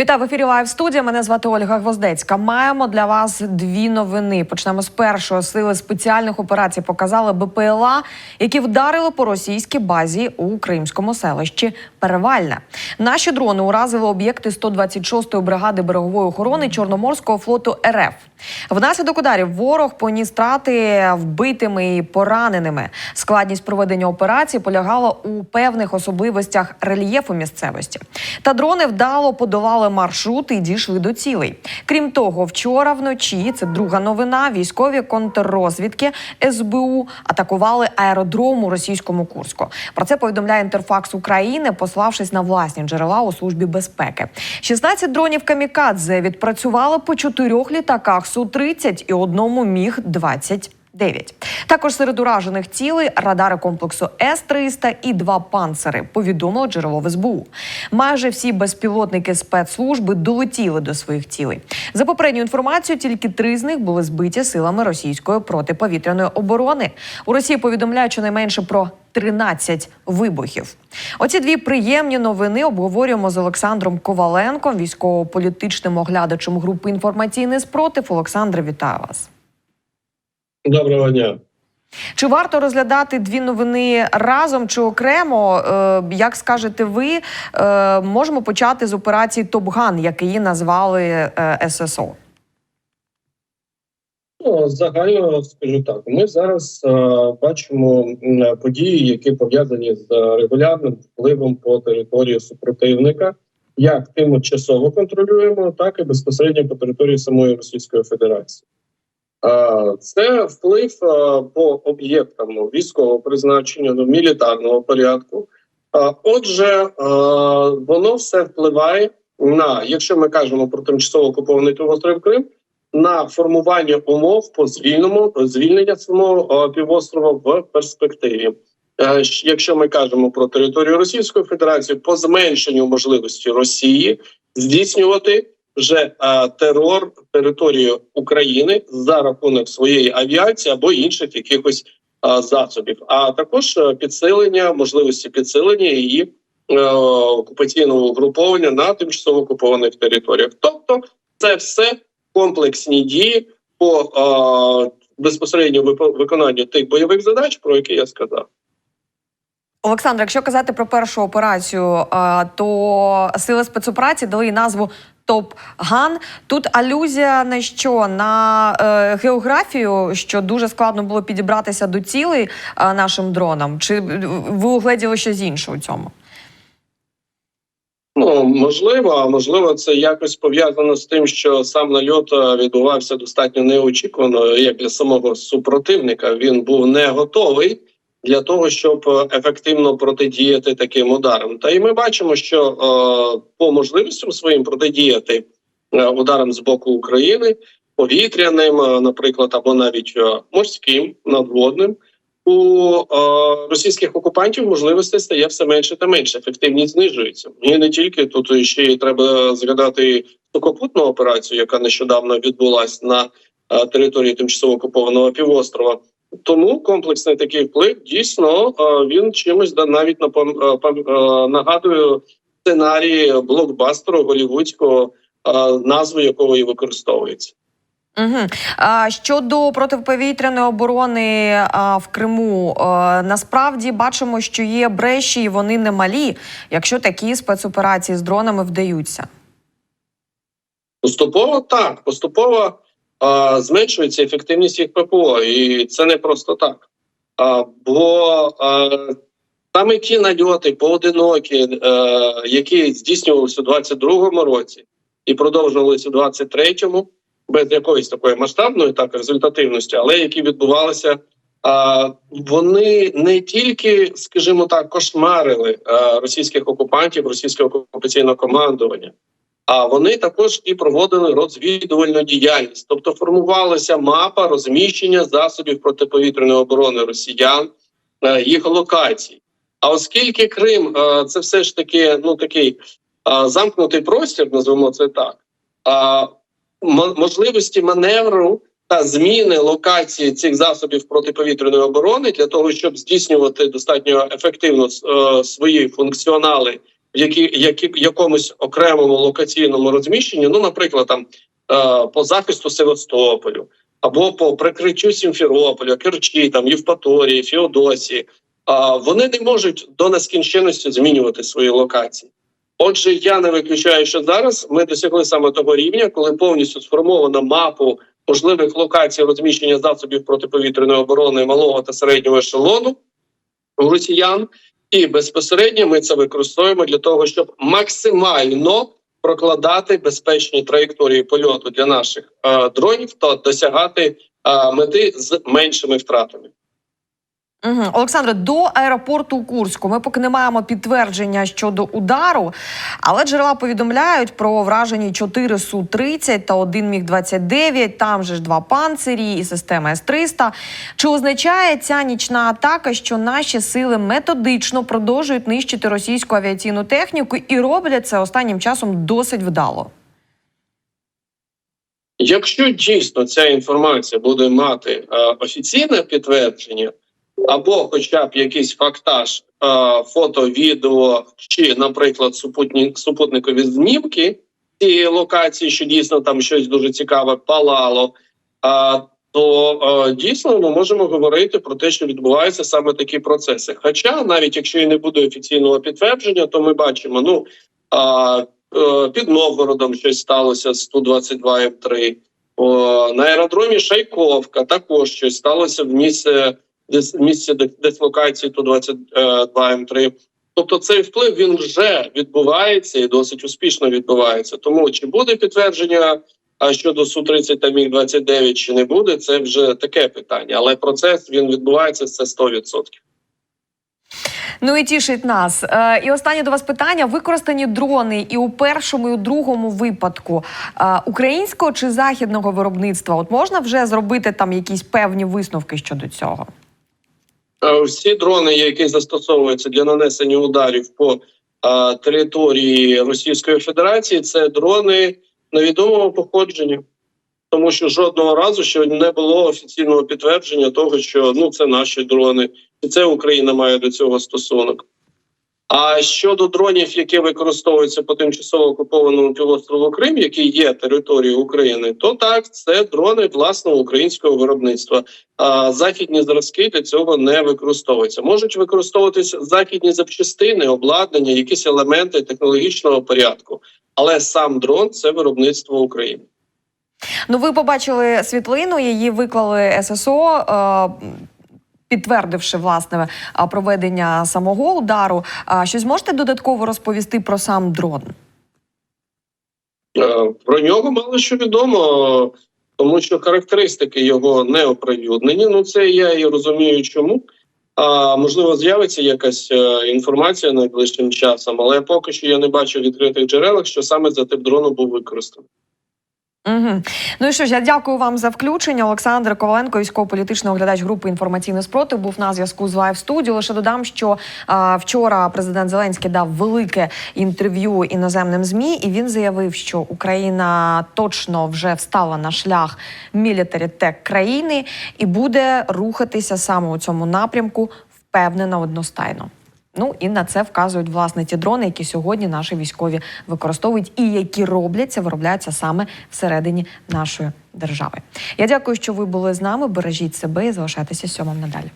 Вітаю в ефірі Лайв студія. Мене звати Ольга Гвоздецька. Маємо для вас дві новини. Почнемо з першого. Сили спеціальних операцій показали БПЛА, які вдарили по російській базі у кримському селищі Перевальне. Наші дрони уразили об'єкти 126-ї бригади берегової охорони Чорноморського флоту РФ. Внаслідок ударів ворог поніс страти вбитими і пораненими. Складність проведення операції полягала у певних особливостях рельєфу місцевості. Та дрони вдало подолали маршрут і дійшли до цілей. Крім того, вчора вночі це друга новина. Військові контррозвідки СБУ атакували аеродром у російському Курську. Про це повідомляє Інтерфакс України, пославшись на власні джерела у службі безпеки. 16 дронів камікадзе відпрацювали по чотирьох літаках су 30 і одному міг 20 9. Також серед уражених цілей радари комплексу С-300 і два панцери, повідомило джерело СБУ. Майже всі безпілотники спецслужби долетіли до своїх цілей. За попередньою інформацією, тільки три з них були збиті силами російської протиповітряної оборони. У Росії повідомляють щонайменше про 13 вибухів. Оці дві приємні новини обговорюємо з Олександром Коваленком, військово-політичним оглядачем групи інформаційний спротив. Олександре, вітаю вас. Доброго дня. Чи варто розглядати дві новини разом чи окремо? Е, Як скажете ви, е, можемо почати з операції Топган, як її назвали е, ССО? Ну, загально скажу так. Ми зараз е, бачимо події, які пов'язані з регулярним впливом по території супротивника, як тимчасово контролюємо, так і безпосередньо по території самої Російської Федерації. Е, це вплив е, по об'єктам ну, військового призначення, ну, мілітарного порядку. Е, отже, воно все впливає на, якщо ми кажемо про тимчасово окупований півострів Крим, на формування умов по звільному звільнення самого півострова в перспективі. Якщо ми кажемо про територію Російської Федерації, по зменшенню можливості Росії здійснювати вже е, терор території України за рахунок своєї авіації або інших якихось е, засобів, а також е, підсилення можливості підсилення її окупаційного угруповання на тимчасово окупованих територіях. Тобто, це все комплексні дії по е, безпосередньо виконанню тих бойових задач, про які я сказав. Олександр, якщо казати про першу операцію, е, то сили спецоперації дали їй назву Топ-Ган. Тут алюзія на що? На е, географію, що дуже складно було підібратися до цілей е, нашим дронам? Чи ви угледіли щось інше у цьому? Ну можливо, можливо, це якось пов'язано з тим, що сам нальот відбувався достатньо неочікувано, як для самого супротивника. Він був не готовий для того, щоб е, ефективно протидіяти таким ударам. Та й ми бачимо, що е, по можливостям своїм протидіяти е, ударам з боку України, повітряним, е, наприклад, або навіть морським надводним. У е, російських окупантів можливостей стає все менше та менше. Ефективність знижується. І не тільки тут ще й треба згадати сухопутну операцію, яка нещодавно відбулася на е, території тимчасово окупованого півострова. Тому комплексний такий вплив дійсно е, він чимось да навіть напом... е, е, нагадує сценарії блокбастеру голівудського, назву якого і використовується. Угу. А щодо протиповітряної оборони а, в Криму, а, насправді бачимо, що є бреші, і вони немалі, якщо такі спецоперації з дронами вдаються. Поступово так, поступово а, зменшується ефективність їх ППО, і це не просто так. А, бо а, саме ті нальоти поодинокі, е, які здійснювалися у 22-му році і продовжувалися у 23-му, без якоїсь такої масштабної так результативності, але які відбувалися. А вони не тільки, скажімо так, кошмарили а, російських окупантів, російське окупаційне командування, а вони також і проводили розвідувальну діяльність, тобто формувалася мапа розміщення засобів протиповітряної оборони росіян, їх локацій. А оскільки Крим е, це все ж таки ну такий е, замкнутий простір, назвемо це так, можливості маневру та зміни локації цих засобів протиповітряної оборони для того, щоб здійснювати достатньо ефективно е, свої функціонали які, які, якомусь окремому локаційному розміщенні, ну, наприклад, там е, по захисту Севастополю або по прикриттю Сімферополя, Керчі, там Євпаторії, Феодосії, а вони не можуть до нескінченності змінювати свої локації. Отже, я не виключаю, що зараз ми досягли саме того рівня, коли повністю сформовано мапу можливих локацій розміщення засобів протиповітряної оборони малого та середнього ешелону росіян, і безпосередньо ми це використовуємо для того, щоб максимально прокладати безпечні траєкторії польоту для наших е, дронів та досягати е, мети з меншими втратами. Угу. Олександре, до аеропорту у Курську ми поки не маємо підтвердження щодо удару, але джерела повідомляють про вражені 4 Су-30 та 1 Міг-29, там же ж два панцирі і система С-300. Чи означає ця нічна атака, що наші сили методично продовжують нищити російську авіаційну техніку і роблять це останнім часом досить вдало? Якщо дійсно ця інформація буде мати е, офіційне підтвердження, або хоча б якийсь фактаж, е, фото, відео чи, наприклад, супутні, супутникові знімки цієї локації, що дійсно там щось дуже цікаве палало, то е, дійсно ми можемо говорити про те, що відбуваються саме такі процеси. Хоча, навіть якщо і не буде офіційного підтвердження, то ми бачимо, ну. е, під Новгородом щось сталося з 122 М3. О, на аеродромі Шайковка також щось сталося в місці, дис, місці дис- дислокації Ту-22 М3. Тобто цей вплив він вже відбувається і досить успішно відбувається. Тому чи буде підтвердження щодо Су-30 та Міг-29, чи не буде, це вже таке питання. Але процес він відбувається це 100%. Ну і тішить нас. Е, і останнє до вас питання: використані дрони і у першому, і у другому випадку е, українського чи західного виробництва? От можна вже зробити там якісь певні висновки щодо цього? Е, Всі дрони, які застосовуються для нанесення ударів по а, території Російської Федерації, це дрони невідомого походження, тому що жодного разу ще не було офіційного підтвердження того, що ну це наші дрони, і це Україна має до цього стосунок. А щодо дронів, які використовуються по тимчасово окупованому півострову Крим, який є територією України, то так це дрони власного українського виробництва. А західні зразки для цього не використовуються. Можуть використовуватися західні запчастини, обладнання, якісь елементи технологічного порядку, але сам дрон це виробництво України. Ну, ви побачили світлину, її виклали ССО. Е- Підтвердивши власне проведення самого удару, щось можете додатково розповісти про сам дрон? Е, Про нього мало що відомо, тому що характеристики його не оприлюднені. Ну це я і розумію, чому. А можливо, з'явиться якась е, інформація найближчим часом, але поки що я не бачу відкритих джерелах, що саме за тип дрону був використаний. Угу. Ну і що ж, я дякую вам за включення. Олександр Коваленко, військово-політичний оглядач групи інформаційний спротив, був на зв'язку з Лайв студіо. Лише додам, що а, вчора президент Зеленський дав велике інтерв'ю іноземним змі, і він заявив, що Україна точно вже встала на шлях мілітарі-тек країни і буде рухатися саме у цьому напрямку впевнено одностайно. Ну і на це вказують власне ті дрони, які сьогодні наші військові використовують, і які робляться, виробляються саме всередині нашої держави. Я дякую, що ви були з нами. Бережіть себе і залишайтеся сьомим надалі.